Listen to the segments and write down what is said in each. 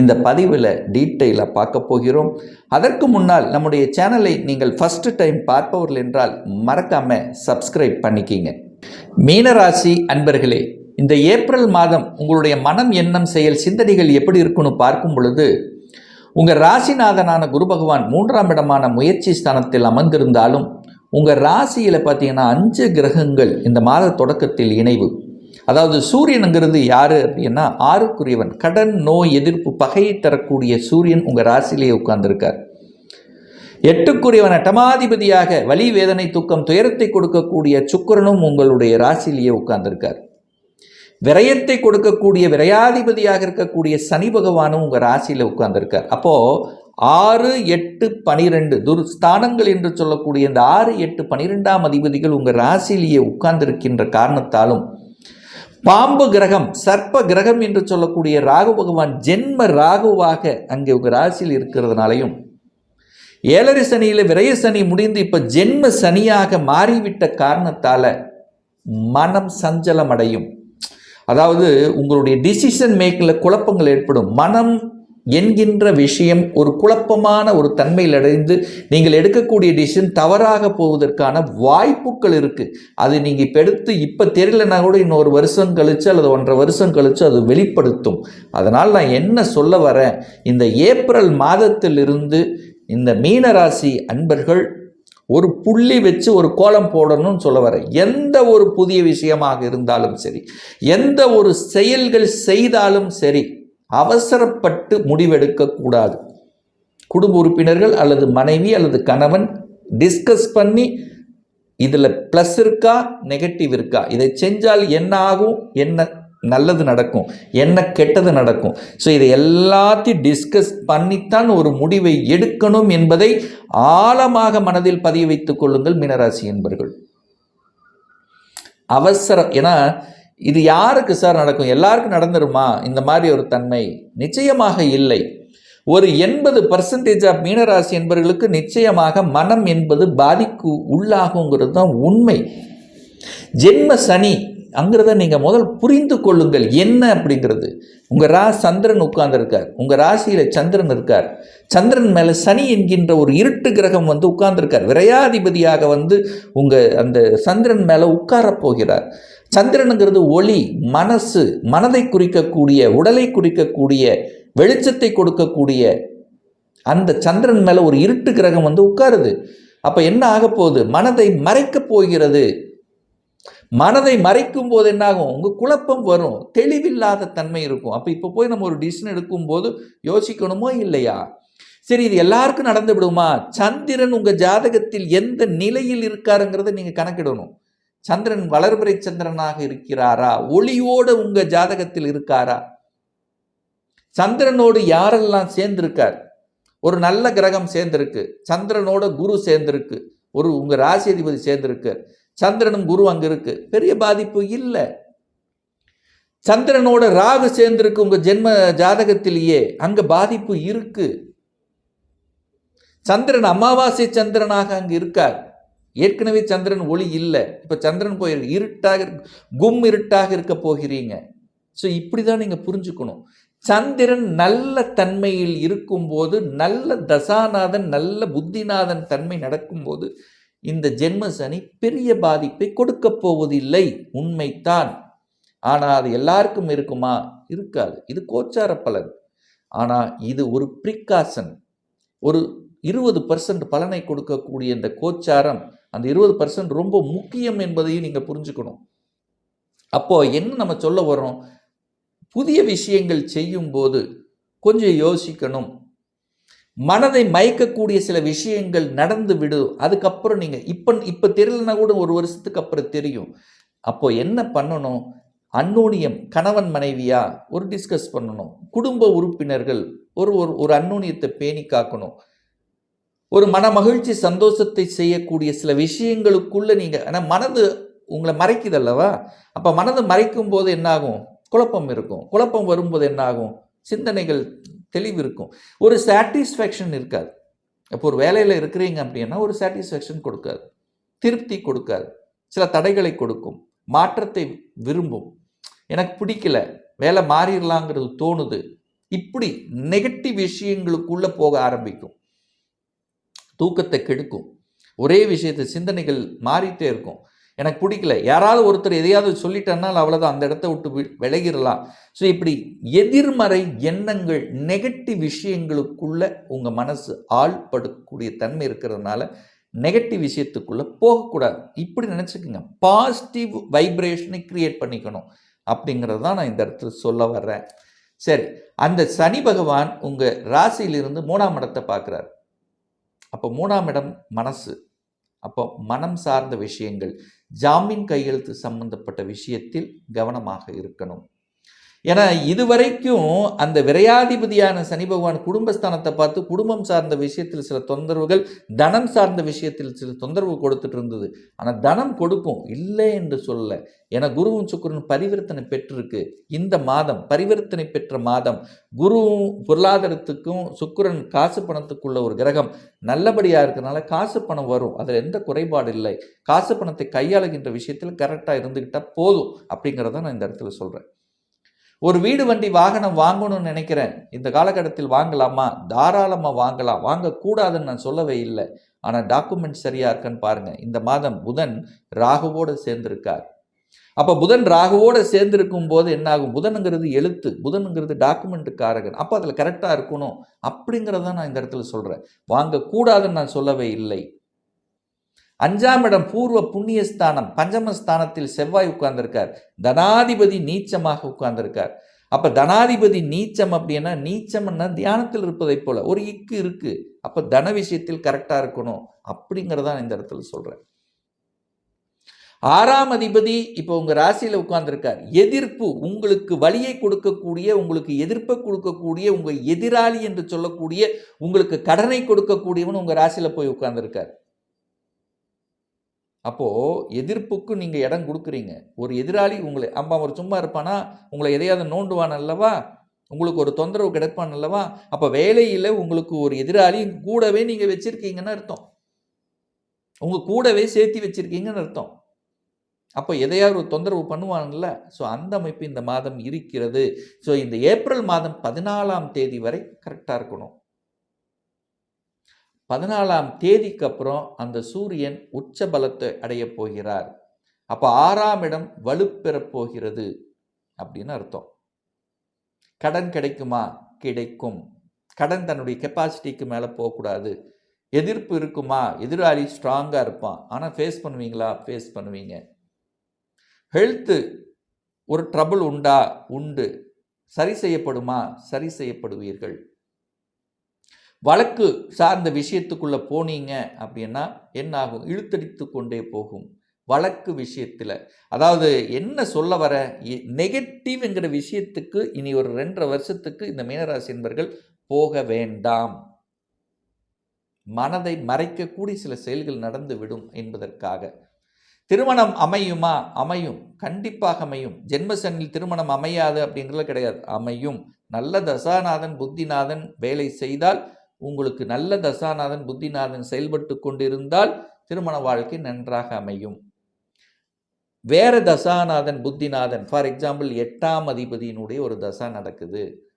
இந்த பதிவில் டீட்டெயிலாக பார்க்க போகிறோம். அதற்கு முன்னால் நம்முடைய சேனலை நீங்கள் ஃபஸ்ட்டு டைம் பார்ப்பவர்கள் என்றால் மறக்காமல் சப்ஸ்கிரைப் பண்ணிக்கிங்க. மீனராசி அன்பர்களே இந்த ஏப்ரல் மாதம் உங்களுடைய மனம் எண்ணம் செயல் சிந்தனைகள் எப்படி இருக்குன்னு பார்க்கும் பொழுது உங்கள் ராசிநாதனான குரு பகவான் மூன்றாம் இடமான முயற்சி ஸ்தானத்தில் அமர்ந்திருந்தாலும் உங்கள் ராசியில் பார்த்தீங்கன்னா அஞ்சு கிரகங்கள் இந்த மாத தொடக்கத்தில் இணைவு. அதாவது சூரியனுங்கிறது யார் அப்படின்னா ஆறுக்குரியவன். கடன் நோய் எதிர்ப்பு பகையை தரக்கூடிய சூரியன் உங்கள் ராசியிலேயே உட்கார்ந்துருக்கார். எட்டுக்குரியவன் அட்டமாதிபதியாக வலி வேதனை தூக்கம் துயரத்தை கொடுக்கக்கூடிய சுக்கரனும் உங்களுடைய ராசியிலேயே உட்கார்ந்துருக்கார். விரயத்தை கொடுக்கக்கூடிய விரையாதிபதியாக இருக்கக்கூடிய சனி பகவானும் உங்கள் ராசியில் உட்கார்ந்துருக்கார். அப்போது ஆறு எட்டு பனிரெண்டு துர்ஸ்தானங்கள் என்று சொல்லக்கூடிய இந்த ஆறு எட்டு பனிரெண்டாம் அதிபதிகள் உங்கள் ராசியிலேயே உட்கார்ந்திருக்கின்ற காரணத்தாலும் பாம்பு கிரகம் சர்ப்ப கிரகம் என்று சொல்லக்கூடிய ராகு பகவான் ஜென்ம ராகுவாக அங்கே உங்கள் ராசியில் இருக்கிறதுனாலையும் ஏழரை சனியில் விரய சனி முடிந்து இப்போ ஜென்ம சனியாக மாறிவிட்ட காரணத்தால் மனம் சஞ்சலம் அடையும் அதாவது உங்களுடைய டிசிஷன் மேக்கில் குழப்பங்கள் ஏற்படும். மனம் என்கின்ற விஷயம் ஒரு குழப்பமான ஒரு தன்மையில் அடைந்து நீங்கள் எடுக்கக்கூடிய டிசிஷன் தவறாக போவதற்கான வாய்ப்புகள் இருக்குது அது நீங்கள் இப்போ எடுத்து இப்போ தெரியலனா கூட இன்னொரு வருஷம் கழித்து அல்லது ஒன்றரை வருஷம் கழித்து அது வெளிப்படுத்தும். அதனால் நான் என்ன சொல்ல வரேன்? இந்த ஏப்ரல் மாதத்திலிருந்து இந்த மீனராசி அன்பர்கள் ஒரு புள்ளி வச்சு ஒரு கோலம் போடணும்னு சொல்ல வரேன். எந்த ஒரு புதிய விஷயமாக இருந்தாலும் சரி எந்த ஒரு செயல்கள் செய்தாலும் சரி அவசரப்பட்டு முடிவெடுக்கக்கூடாது. குடும்ப உறுப்பினர்கள் அல்லது மனைவி அல்லது கணவன் டிஸ்கஸ் பண்ணி இதில் ப்ளஸ் இருக்கா நெகட்டிவ் இருக்கா? இதை செஞ்சால் என்ன ஆகும்? என்ன நல்லது நடக்கும்? என்ன கெட்டது நடக்கும்? ஸோ இதை எல்லாத்தையும் டிஸ்கஸ் பண்ணித்தான் ஒரு முடிவை எடுக்கணும் என்பதை ஆழமாக மனதில் பதிய வைத்துக் கொள்ளுங்கள் மீனராசி என்பர்கள். அவசரம் ஏன்னா இது யாருக்கு சார் நடக்கும்? எல்லாருக்கும் நடந்துருமா? இந்த மாதிரி ஒரு தன்மை நிச்சயமாக இல்லை. ஒரு எண்பது பர்சன்டேஜ் ஆஃப் மீனராசி என்பவர்களுக்கு நிச்சயமாக மனம் என்பது பாதிக்கு உள்ளாகுங்கிறது தான் உண்மை. ஜென்ம சனி அங்கிறத நீங்கள் முதல் புரிந்து கொள்ளுங்கள். என்ன அப்படிங்கிறது? உங்கள் ரா சந்திரன் உட்கார்ந்துருக்கார். உங்கள் ராசியில் சந்திரன் இருக்கார். சந்திரன் மேலே சனி என்கின்ற ஒரு இருட்டு கிரகம் வந்து உட்கார்ந்துருக்கார். விரையாதிபதியாக வந்து உங்கள் அந்த சந்திரன் மேலே உட்காரப் போகிறார். சந்திரனுங்கிறது ஒளி மனசு மனதை குறிக்கக்கூடிய உடலை குறிக்கக்கூடிய வெளிச்சத்தை கொடுக்கக்கூடிய அந்த சந்திரன் மேலே ஒரு இருட்டு கிரகம் வந்து உட்காருது. அப்போ என்ன ஆக போகுது? மனதை மறைக்கப் போகிறது. மனதை மறைக்கும் போது என்னாகும் உங்கள் குழப்பம் வரும். தெளிவில்லாத தன்மை இருக்கும். அப்போ இப்போ போய் நம்ம ஒரு டிசிஷன் எடுக்கும்போது யோசிக்கணுமோ இல்லையா? சரி இது எல்லாருக்கும் நடந்து விடுமா? சந்திரன் உங்கள் ஜாதகத்தில் எந்த நிலையில் இருக்காருங்கிறத நீங்கள் கணக்கிடணும். சந்திரன் வளர்பிறை சந்திரனாக இருக்கிறாரா? ஒளியோடு உங்க ஜாதகத்தில் இருக்காரா? சந்திரனோடு யாரெல்லாம் சேர்ந்திருக்கார்? ஒரு நல்ல கிரகம் சேர்ந்திருக்கு. சந்திரனோட குரு சேர்ந்திருக்கு. ஒரு உங்க ராசி அதிபதி சேர்ந்திருக்கு. சந்திரனும் குரு அங்க இருக்கு. பெரிய பாதிப்பு இல்லை. சந்திரனோட ராகு சேர்ந்திருக்கு உங்க ஜென்ம ஜாதகத்திலேயே. அங்க பாதிப்பு இருக்கு. சந்திரன் அமாவாசை சந்திரனாக அங்கு இருக்கார். ஏற்கனவே சந்திரன் ஒளி இல்லை. இப்போ சந்திரன் போயிருக்கு இருட்டாக கும் இருட்டாக இருக்க போகிறீங்க. ஸோ இப்படி தான் நீங்கள் புரிஞ்சுக்கணும். சந்திரன் நல்ல தன்மையில் இருக்கும்போது நல்ல தசாநாதன் நல்ல புத்திநாதன் தன்மை நடக்கும்போது இந்த ஜென்ம சனி பெரிய பாதிப்பை கொடுக்க போவதில்லை. உண்மைத்தான் ஆனால் அது எல்லாருக்கும் இருக்குமா? இருக்காது. இது கோச்சார பலன். ஆனால் இது ஒரு ப்ரிகாஷன் ஒரு இருபது பர்சன்ட் பலனை கொடுக்கக்கூடிய இந்த கோச்சாரம் அந்த இருபது பர்சன்ட் ரொம்ப முக்கியம் என்பதையும் நீங்கள் புரிஞ்சுக்கணும். அப்போது என்ன நம்ம சொல்ல வரோம் புதிய விஷயங்கள் செய்யும்போது கொஞ்சம் யோசிக்கணும். மனதை மயக்கக்கூடிய சில விஷயங்கள் நடந்து விடும் அதுக்கப்புறம் நீங்கள் இப்போ இப்போ தெரியலனா கூட ஒரு வருஷத்துக்கு அப்புறம் தெரியும். அப்போ என்ன பண்ணணும்? அன்னோனியம் கணவன் மனைவியா? ஒரு டிஸ்கஸ் பண்ணணும். குடும்ப உறுப்பினர்கள் ஒரு ஒரு ஒரு அன்னோனியத்தை பேணி காக்கணும். ஒரு மன மகிழ்ச்சி சந்தோஷத்தை செய்யக்கூடிய சில விஷயங்களுக்குள்ள நீங்கள் ஆனால் மனது உங்களை மறைக்குது அல்லவா அப்போ மனது மறைக்கும் போது என்னாகும்? குழப்பம் இருக்கும். குழப்பம் வரும்போது என்னாகும்? சிந்தனைகள் தெளிவு இருக்கும். ஒரு சாட்டிஸ்ஃபேக்ஷன் இருக்காது. இப்போ ஒரு வேலையில் இருக்கிறீங்க அப்படின்னா ஒரு சாட்டிஸ்ஃபேக்ஷன் கொடுக்காது. திருப்தி கொடுக்காது. சில தடைகளை கொடுக்கும். மாற்றத்தை விரும்பும். எனக்கு பிடிக்கல. வேலை மாறிடலாங்கிறது தோணுது. இப்படி நெகட்டிவ் விஷயங்களுக்குள்ளே போக ஆரம்பிக்கும். தூக்கத்தை கெடுக்கும். ஒரே விஷயத்தை சிந்தனைகள் மாறிட்டே இருக்கும். எனக்கு பிடிக்கல. யாராவது ஒருத்தர் எதையாவது சொல்லிட்டேன்னால் அவ்வளோதான் அந்த இடத்த விட்டு விளையிடலாம் விலகிடலாம். ஸோ இப்படி எதிர்மறை எண்ணங்கள் நெகட்டிவ் விஷயங்களுக்குள்ள உங்கள் மனசு ஆள்படக்கூடிய தன்மை இருக்கிறதுனால நெகட்டிவ் விஷயத்துக்குள்ளே போகக்கூடாது. இப்படி நினச்சிக்கோங்க. பாசிட்டிவ் வைப்ரேஷனை கிரியேட் பண்ணிக்கணும். அப்படிங்கிறது தான் நான் இந்த இடத்துல சொல்ல வர்றேன். சரி. அந்த சனி பகவான் உங்கள் ராசியிலிருந்து மூணாம் இடத்தை பார்க்குறாரு. அப்போ மூணாம் இடம் மனசு. அப்போ மனம் சார்ந்த விஷயங்கள் ஜாமீன் கையெழுத்து சம்பந்தப்பட்ட விஷயத்தில் கவனமாக இருக்கணும். ஏன்னா இதுவரைக்கும் அந்த விரையாதிபதியான சனி பகவான் குடும்பஸ்தானத்தை பார்த்து குடும்பம் சார்ந்த விஷயத்தில் சில தொந்தரவுகள் தனம் சார்ந்த விஷயத்தில் சில தொந்தரவு கொடுத்துட்டு இருந்தது. ஆனால் தனம் கொடுக்கும் இல்லை என்று சொல்ல ஏன்னா குருவும் சுக்கிரனும் பரிவர்த்தனை பெற்றிருக்கு. இந்த மாதம் பரிவர்த்தனை பெற்ற மாதம். குருவும் பொருளாதாரத்துக்கும் சுக்கரன் காசு பணத்துக்குள்ள ஒரு கிரகம். நல்லபடியாக இருக்கிறனால காசு பணம் வரும். அதில் எந்த குறைபாடு இல்லை. காசு பணத்தை கையாளுகின்ற விஷயத்தில் கரெக்டாக இருந்துக்கிட்டால் போதும். அப்படிங்கிறத நான் இந்த இடத்துல சொல்கிறேன் ஒரு வீடு வண்டி வாகனம் வாங்கணும்னு நினைக்கிறேன். இந்த காலகட்டத்தில் வாங்கலாமா? தாராளமாக வாங்கலாம். வாங்கக்கூடாதுன்னு நான் சொல்லவே இல்லை. ஆனால் டாக்குமெண்ட் சரியாக இருக்கான்னு பாருங்கள் இந்த மாதம் புதன் ராகுவோடு சேர்ந்திருக்கார். அப்போ புதன் ராகுவோடு சேர்ந்திருக்கும் போது என்னாகும்? புதனுங்கிறது எழுத்து. புதனுங்கிறது டாக்குமெண்ட் காரகன். அப்போ அதில் கரெக்டாக இருக்கணும். அப்படிங்கிறத நான் இந்த இடத்துல சொல்கிறேன் வாங்கக்கூடாதுன்னு நான் சொல்லவே இல்லை. அஞ்சாம் இடம் பூர்வ புண்ணியஸ்தானம் பஞ்சமஸ்தானத்தில் செவ்வாய் உட்கார்ந்திருக்கார். தனாதிபதி நீச்சமாக உட்கார்ந்திருக்கார். அப்போ தனாதிபதி நீச்சம் அப்படின்னா நீச்சம்னா தியானத்தில் இருப்பதைப் போல ஒரு இக்கு இருக்கு. அப்போ தன விஷயத்தில் கரெக்டாக இருக்கணும் அப்படிங்கிறதான் இந்த இடத்துல சொல்கிறேன் ஆறாம் அதிபதி இப்போ உங்கள் ராசியில் உட்கார்ந்துருக்கார். எதிர்ப்பு உங்களுக்கு வலியை கொடுக்கக்கூடிய உங்களுக்கு எதிர்ப்பை கொடுக்கக்கூடிய உங்கள் எதிராளி என்று சொல்லக்கூடிய உங்களுக்கு கடனை கொடுக்கக்கூடியவன் உங்கள் ராசியில் போய் உட்கார்ந்துருக்கார். அப்போது எதிர்ப்புக்கு நீங்கள் இடம் கொடுக்குறீங்க. ஒரு எதிராளி உங்களை அம்மா அவர் சும்மா இருப்பானா? உங்களை எதையாவது நோண்டுவான் அல்லவா? உங்களுக்கு ஒரு தொந்தரவு கிடைப்பான் அல்லவா? அப்போ வேலையில் உங்களுக்கு ஒரு எதிராளி கூடவே நீங்கள் வச்சுருக்கீங்கன்னு அர்த்தம். உங்கள் கூடவே சேர்த்து வச்சுருக்கீங்கன்னு அர்த்தம். அப்போ எதையாவது ஒரு தொந்தரவு பண்ணுவான்ல. ஸோ அந்த அமைப்பு இந்த மாதம் இருக்கிறது. ஸோ இந்த ஏப்ரல் மாதம் பதினாலாம் தேதி வரை கரெக்டாக இருக்கணும். பதினாலாம் தேதிக்கு அப்புறம் அந்த சூரியன் உச்ச பலத்தை அடையப் போகிறார். அப்போ ஆறாம் இடம் வலுப்பெறப் போகிறது அப்படின்னு அர்த்தம். கடன் கிடைக்குமா? கிடைக்கும். கடன் தன்னுடைய கெப்பாசிட்டிக்கு மேலே போகக்கூடாது. எதிர்ப்பு இருக்குமா? எதிராளி ஸ்ட்ராங்காக இருப்பான். ஆனால் ஃபேஸ் பண்ணுவீங்களா? ஃபேஸ் பண்ணுவீங்க. ஹெல்த்து ஒரு ட்ரபுள் உண்டா? உண்டு. சரி செய்யப்படுமா? சரி செய்யப்படுவீர்கள். வழக்கு சார்ந்த விஷயத்துக்குள்ளே போனீங்க அப்படின்னா என்ன ஆகும்? இழுத்தடித்து கொண்டே போகும். வழக்கு விஷயத்தில். அதாவது என்ன சொல்ல வர? நெகட்டிவ்ங்கிற விஷயத்துக்கு இனி ஒரு ரெண்டரை வருஷத்துக்கு இந்த மீனராசி என்பர்கள் போக வேண்டாம். மனதை மறைக்கக்கூடிய சில செயல்கள் நடந்து விடும் என்பதற்காக. திருமணம் அமையுமா? அமையும். கண்டிப்பாக அமையும். ஜென்மசனில் திருமணம் அமையாது அப்படிங்கிறது கிடையாது. அமையும். நல்ல தசாநாதன் புத்திநாதன் வேலை செய்தால் உங்களுக்கு நல்ல தசாநாதன் புத்திநாதன் செயல்பட்டு கொண்டிருந்தால் திருமண வாழ்க்கை நன்றாக அமையும். வேற தசாநாதன் புத்திநாதன் ஃபார் எக்ஸாம்பிள் எட்டாம் அதிபதியினுடைய ஒரு தசா நடக்குது.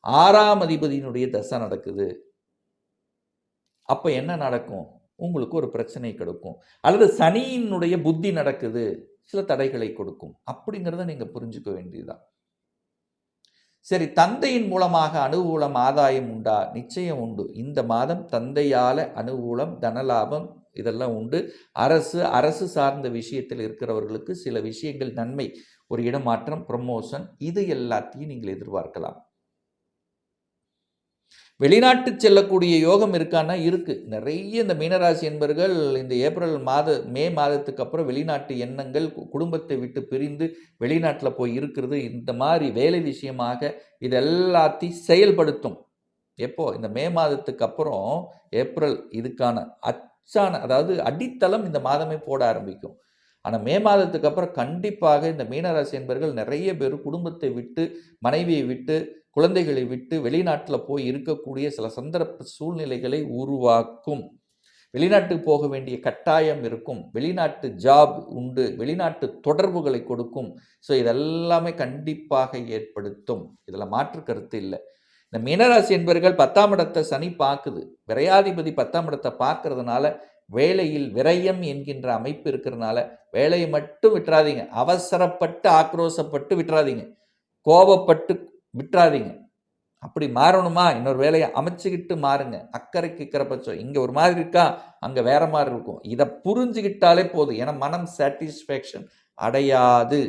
ஆறாம் அதிபதியினுடைய தசை நடக்குது. அப்போ என்ன நடக்கும்? உங்களுக்கு ஒரு பிரச்சனை கொடுக்கும். அல்லது சனியினுடைய புத்தி நடக்குது. சில தடைகளை கொடுக்கும். அப்படிங்கிறத நீங்கள் புரிஞ்சுக்க வேண்டியதுதான். சரி தந்தையின் மூலமாக அனுகூலம் ஆதாயம் உண்டா? நிச்சயம் உண்டு. இந்த மாதம் தந்தையால் அனுகூலம் தனலாபம் இதெல்லாம் உண்டு. அரசு அரசு சார்ந்த விஷயத்தில் இருக்கிறவர்களுக்கு சில விஷயங்கள் நன்மை ஒரு இடமாற்றம் ப்ரமோஷன் இது எல்லாத்தையும் நீங்கள் எதிர்பார்க்கலாம். வெளிநாட்டு செல்லக்கூடிய யோகம் இருக்கான்னா இருக்குது நிறைய இந்த மீனராசி என்பர்கள் இந்த ஏப்ரல் மாத மே மாதத்துக்கு அப்புறம் வெளிநாட்டு எண்ணங்கள் கு- குடும்பத்தை விட்டு பிரிந்து வெளிநாட்டில் போய் இருக்கிறது. இந்த மாதிரி வேலை விஷயமாக இது எல்லாத்தையும் செயல்படுத்தும். எப்போ? இந்த மே மாதத்துக்கு அப்புறம் ஏப்ரல் இதுக்கான அச்சான அதாவது அடித்தளம் இந்த மாதமே போட ஆரம்பிக்கும். ஆனால் மே மாதத்துக்கு அப்புறம் கண்டிப்பாக இந்த மீனராசி என்பர்கள் நிறைய பேர் குடும்பத்தை விட்டு மனைவியை விட்டு குழந்தைகளை விட்டு வெளிநாட்டில் போய் இருக்கக்கூடிய சில சந்தர்ப்ப சூழ்நிலைகளை உருவாக்கும். வெளிநாட்டுக்கு போக வேண்டிய கட்டாயம் இருக்கும். வெளிநாட்டு ஜாப் உண்டு. வெளிநாட்டு தொடர்புகளை கொடுக்கும். ஸோ இதெல்லாமே கண்டிப்பாக ஏற்படுத்தும். இதில் மாற்று கருத்து இல்லை. இந்த மீனராசி என்பவர்கள் பத்தாம் இடத்தை சனி பார்க்குது. விரையாதிபதி பத்தாம் இடத்தை பார்க்கறதுனால வேலையில் விரயம் என்கின்ற அமைப்பு இருக்கிறதுனால வேலையை மட்டும் விட்டுறாதீங்க. அவசரப்பட்டு ஆக்ரோசப்பட்டு விட்டுறாதீங்க. கோபப்பட்டு விட்டுறாதீங்க. அப்படி மாறணுமா? இன்னொரு வேலையை அமைச்சுக்கிட்டு மாறுங்க. அக்கறைக்கு இக்கறை பட்சம். இங்கே ஒரு மாதிரி இருக்கா? அங்கே வேற மாதிரி இருக்கும். இதை புரிஞ்சுக்கிட்டாலே போதும். ஏன்னா மனம் சாட்டிஸ்ஃபேக்ஷன் அடையாது.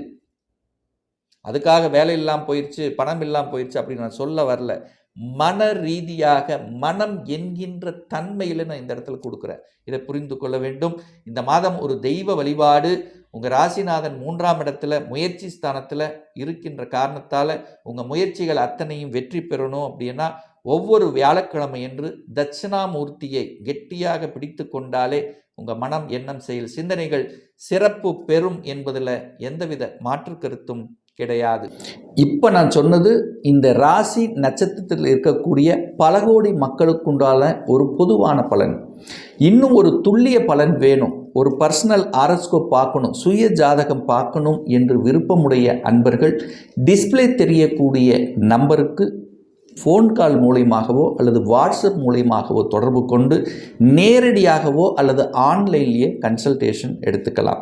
அதுக்காக வேலை இல்லாமல் போயிடுச்சு பணம் இல்லாமல் போயிடுச்சு அப்படின்னு நான் சொல்ல வரல. மன ரீதியாக மனம் என்கின்ற தன்மையில் நான் இந்த இடத்துல கொடுக்குறேன். இதை புரிந்து கொள்ள வேண்டும். இந்த மாதம் ஒரு தெய்வ வழிபாடு உங்கள் ராசிநாதன் மூன்றாம் இடத்துல முயற்சி ஸ்தானத்தில் இருக்கின்ற காரணத்தால் உங்கள் முயற்சிகள் அத்தனையும் வெற்றி பெறணும் அப்படின்னா ஒவ்வொரு வியாழக்கிழமை என்று தட்சிணாமூர்த்தியை கெட்டியாக பிடித்து கொண்டாலே உங்கள் மனம் எண்ணம் செயல். சிந்தனைகள் சிறப்பு பெறும் என்பதில் எந்தவித மாற்று கருத்தும் கிடையாது. இப்போ நான் சொன்னது இந்த ராசி நட்சத்திரத்தில் இருக்கக்கூடிய பல கோடி மக்களுக்குண்டான ஒரு பொதுவான பலன். இன்னும் ஒரு துல்லிய பலன் வேணும். ஒரு பர்சனல் ஆரஸ்கோப் பார்க்கணும். சுய ஜாதகம் பார்க்கணும் என்று விருப்பமுடைய அன்பர்கள் டிஸ்ப்ளே தெரியக்கூடிய நம்பருக்கு ஃபோன் கால் மூலியமாகவோ அல்லது வாட்ஸ்அப் மூலியமாகவோ தொடர்பு கொண்டு நேரடியாகவோ அல்லது ஆன்லைன்லேயே கன்சல்டேஷன் எடுத்துக்கலாம்.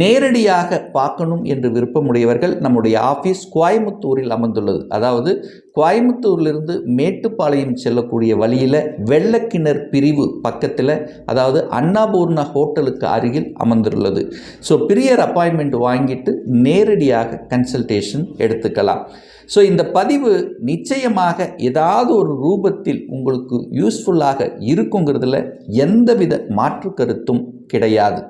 நேரடியாக பார்க்கணும் என்று விருப்பமுடையவர்கள் நம்முடைய ஆஃபீஸ் கோயம்புத்தூரில் அமர்ந்துள்ளது அதாவது கோயம்புத்தூர்லேருந்து மேட்டுப்பாளையம் செல்லக்கூடிய வழியில் வெள்ளக்கிணர் பிரிவு பக்கத்தில் அதாவது அன்னபூர்ணா ஹோட்டலுக்கு அருகில் அமர்ந்துள்ளது. ஸோ பிரியர் அப்பாயின்மெண்ட் வாங்கிட்டு நேரடியாக கன்சல்டேஷன் எடுத்துக்கலாம். ஸோ இந்த பதிவு நிச்சயமாக ஏதாவது ஒரு ரூபத்தில் உங்களுக்கு யூஸ்ஃபுல்லாக இருக்குங்கிறதுல எந்தவித மாற்று கருத்தும் கிடையாது.